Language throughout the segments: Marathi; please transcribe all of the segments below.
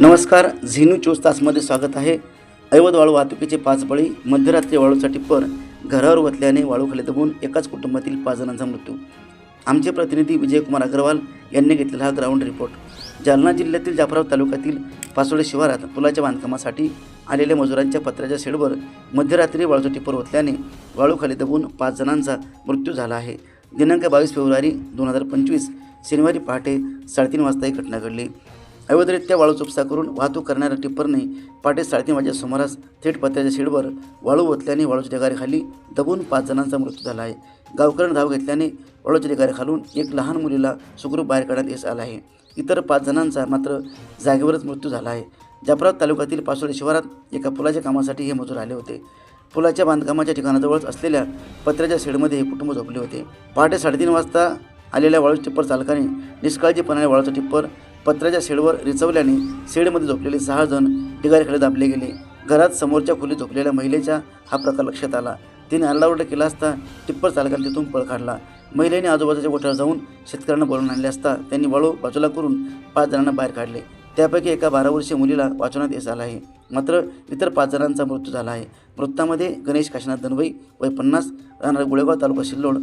नमस्कार झेनू चोवीस तासमध्ये स्वागत आहे. ऐवध वाळू वाहतुकीचे पाच बळी मध्यरात्री वाळूसाठी पर घरावर वतल्याने वाळूखाली दबून एकाच कुटुंबातील पाच जणांचा मृत्यू. आमचे प्रतिनिधी विजयकुमार अग्रवाल यांनी घेतलेला हा ग्राउंड रिपोर्ट. जालना जिल्ह्यातील जाफराव तालुक्यातील पासोडे शिवारात पुलाच्या बांधकामासाठी आलेल्या मजुरांच्या पत्र्याच्या शेडवर मध्यरात्री वाळूचा टिपर ओतल्याने वाळूखाली दबून पाच जणांचा मृत्यू झाला आहे. दिनांक बावीस फेब्रुवारी दोन हजार पंचवीस शनिवारी पहाटे साडेतीन वाजता ही घटना घडली. अवैधरित्या वाळू चुपसा करून वाहतूक करणाऱ्या टिप्परने पहाटे साडेतीन वाजेच्या सुमारास थेट पत्र्याच्या शेडवर वाळू ओतल्याने वाळूच्या ढिगाऱ्याखाली दबून पाच जणांचा मृत्यू झाला आहे. गावकऱ्यांनी धाव घेतल्याने वाळूच्या ढिगाऱ्याखालून एक लहान मुलीला सुखरूप बाहेर काढण्यात यश आलं आहे. इतर पाच जणांचा मात्र जागेवरच मृत्यू झाला आहे. जाफराबाद तालुक्यातील पासोडी शिवारात एका पुलाच्या कामासाठी हे मजूर आले होते. पुलाच्या बांधकामाच्या ठिकाणाजवळच असलेल्या पत्र्याच्या शेडमध्ये हे कुटुंब झोपले होते. पहाटे साडेतीन वाजता आलेल्या वाळू टिप्पर चालकाने निष्काळजीपणाने वाळूचं टिप्पर पत्र्याच्या शेडवर रिचवल्याने शेडमध्ये झोपलेले सहा जण ढिगाऱ्याकडे दाबले गेले. घरात समोरच्या खोलीत झोपलेल्या महिलेचा हा प्रकार लक्षात आला. तिने आरडाओरडा केला असता टिप्पर चालकाने तिथून पळ काढला. महिलेने आजूबाजूच्या गोठ्यावर जाऊन शेतकऱ्यांना बोलवून आणले असता त्यांनी वाळू बाजूला करून पाच जणांना बाहेर काढले. त्यापैकी एका बारा वर्षीय मुलीला वाचवण्यात यश आलं आहे. मात्र इतर पाच जणांचा मृत्यू झाला आहे. मृतामध्ये गणेश काशीनाथ दनवई वय पन्नास राहणार गुळेगाव तालुका सिल्लोड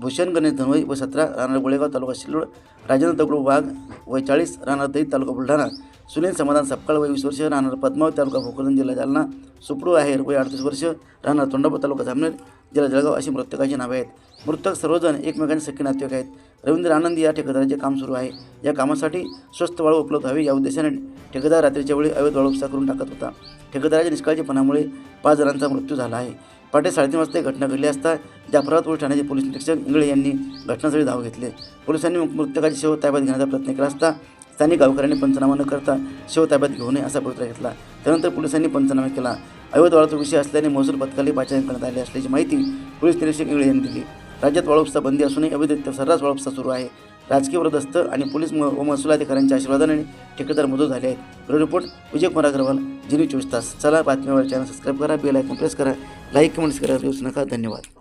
भूषण गणेश धनवई व सतरा राहणार गोळेगाव तालुका सिल्लोड राजेंद्र दगडू वाघ व चाळीस राहणार दही तालुका बुलढाणा सुनील समाधान सपकाळ वय वीस वर्ष राहणार पद्मावत तालुका भोकरदन जिल्हा जालना सुपडू आहेर वय अडतीस वर्ष राहणार तोंडापूर तालुका जामनेर जिल्हा जळगाव अशी मृतकाची नावे आहेत. मृतक सर्वजण एकमेकांचे सख्खे नातेवाईक आहेत. रवींद्र आनंद या ठेकेदाराचे काम सुरू आहे. या कामासाठी स्वस्त वाळू उपलब्ध व्हावी या उद्देशाने ठेकेदार रात्रीच्या वेळी अवैध वाळू उपसा करून टाकत होता. ठेकेदाराच्या निष्काळजीपणामुळे पाच जणांचा मृत्यू झाला आहे. पहाटे साडेतीन वाजता ही घटना घडली असता जाफराबाद पोलीस ठाण्याचे पोलीस निरीक्षक इंगळे यांनी घटनास्थळी धाव घेतले. पोलिसांनी मृतकाची शव ताब्यात घेण्याचा प्रयत्न केला असता स्थानिक गावकऱ्यांनी पंचनामा न करता शव ताब्यात घेऊ नये असा पवित्रा घेतला. त्यानंतर पोलिसांनी पंचनामा केला. अवैध वाळूचा विषय असल्याने महसूल पथकाला पाचारण करण्यात आले असल्याची माहिती पोलीस निरीक्षक इंगळे यांनी दिली. राज्यात वाळूपसा बंदी असूनही अवैधरित्या सर्रास वाळूपसा सुरू आहे. राजकीय वरदस्त आणि पोलीस म- व महसूल अधिकाऱ्यांच्या आशीर्वादाने ठेकेदार मदत झाले आहेत. ब्युरो रिपोर्ट विजय कुमार अग्रवाल जिनी चोवीस तास. चला बातमीवर चॅनल सबस्क्राईब करा बेल आयकॉन प्रेस करा. लाईक कमेंट्स करा विसरू नका. धन्यवाद.